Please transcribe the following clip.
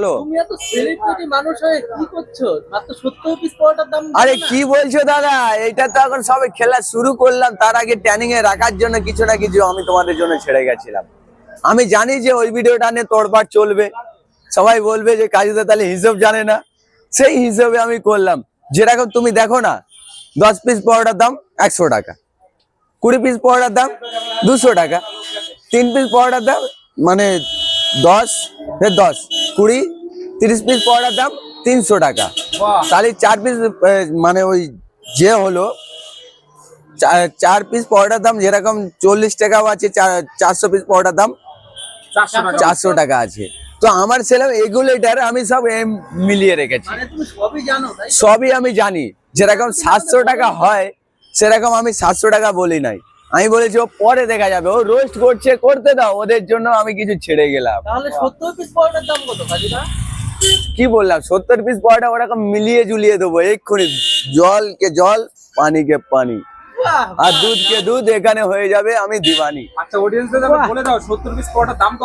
বলো তুমি এত সেলিব্রিটি মানুষ হয়ে কি করছ? মাত্র সত্তর পিস পরোটার দাম আরে কি বলছো দাদা? এটা তো এখন সবে খেলা শুরু করলাম তার আগে ট্যানিং এ রাখার জন্য কিছু না কিছু আমি তোমাদের জন্য ছেড়ে গেছিলাম। আমি জানি যে ওই ভিডিওটা নিয়ে তোড়পাড় চলবে। সবাই বলবে যে কাজুদা তাহলে হিসাব জানে না। সেই হিসাবে আমি করলাম। যেরকম তুমি দেখো না দশ পিস পরোটার দাম একশো টাকা। কুড়ি পিস পরোটার দাম দুশো টাকা। তিন পিস পরোটার দাম মানে দশ দশ। কুড়ি তিরিশ পিস পরোটার দাম তিনশো টাকা। তাহলে চার পিস মানে ওই যে হলো চার পিস পরোটার দাম যেরকম চল্লিশ টাকাও আছে চারশো পিস পরোটার দাম চারশো টাকা। আছে। তো আমার ছেলে এগুলেটার আমি সব এম মিলিয়ে রেখেছি। সবই আমি জানি। যেরকম সাতশো টাকা হয় সেরকম আমি সাতশো টাকা বলি নাই। আমি বলেছি ও পরে দেখা যাবে। ও রোস্ট করছে করতে দাও। ওদের জন্য আমি কিছু ছেড়ে গেলাম। তাহলে সত্তর পিস পরোটার দাম কত কাজুদা কি বললাম? সত্তর পিস পরোটা ওরকম মিলিয়ে জুলিয়ে দেবো এক্ষুনি। জল কে জল পানি। কে পানি আর দুধ কে দুধ এখানে হয়ে যাবে আমি দিবানি। আচ্ছা অডিয়েন্সদের বলে দাও সত্তর পিস পরোটার দাম